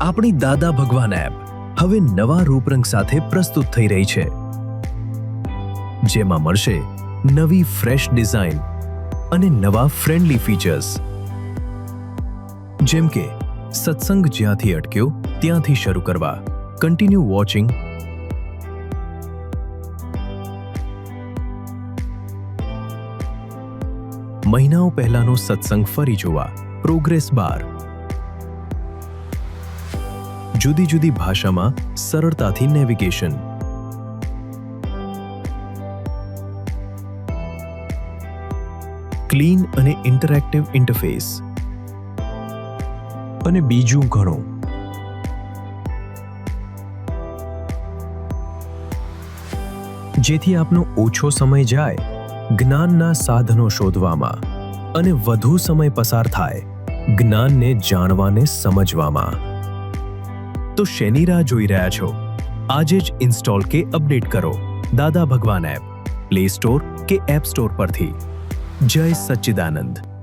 આપણી દાદા ભગવાન એપ હવે નવા રૂપરંગ સાથે પ્રસ્તુત થઈ રહી છે. જેમાં મળશે નવી ફ્રેશ ડિઝાઇન અને નવા ફ્રેન્ડલી ફીચર્સ જેમ કે, સત્સંગ જ્યાંથી અટક્યો, ત્યાંથી શરૂ કરવા. કન્ટિન્યુ વોચિંગ મહિનાઓ પહેલાનો સત્સંગ ફરી જોવા. પ્રોગ્રેસ બાર જુદી જુદી ભાષામાં સરળતાથી નેવિગેશન ક્લીન અને ઇન્ટરેક્ટિવ ઇન્ટરફેસ અને બીજું ઘણું. જેથી આપનો ઓછો સમય જાય, જ્ઞાનના સાધનો શોધવામાં અને વધુ સમય પસાર થાય, જ્ઞાનને જાણવાને સમજવામાં. તો શેની રાહ જોઈ રહ્યા છો? આજે જ ઇન્સ્ટોલ કે અપડેટ કરો. Dada Bhagwan app. Play store કે એપ સ્ટોર પરથી. જય સચ્ચિદાનંદ.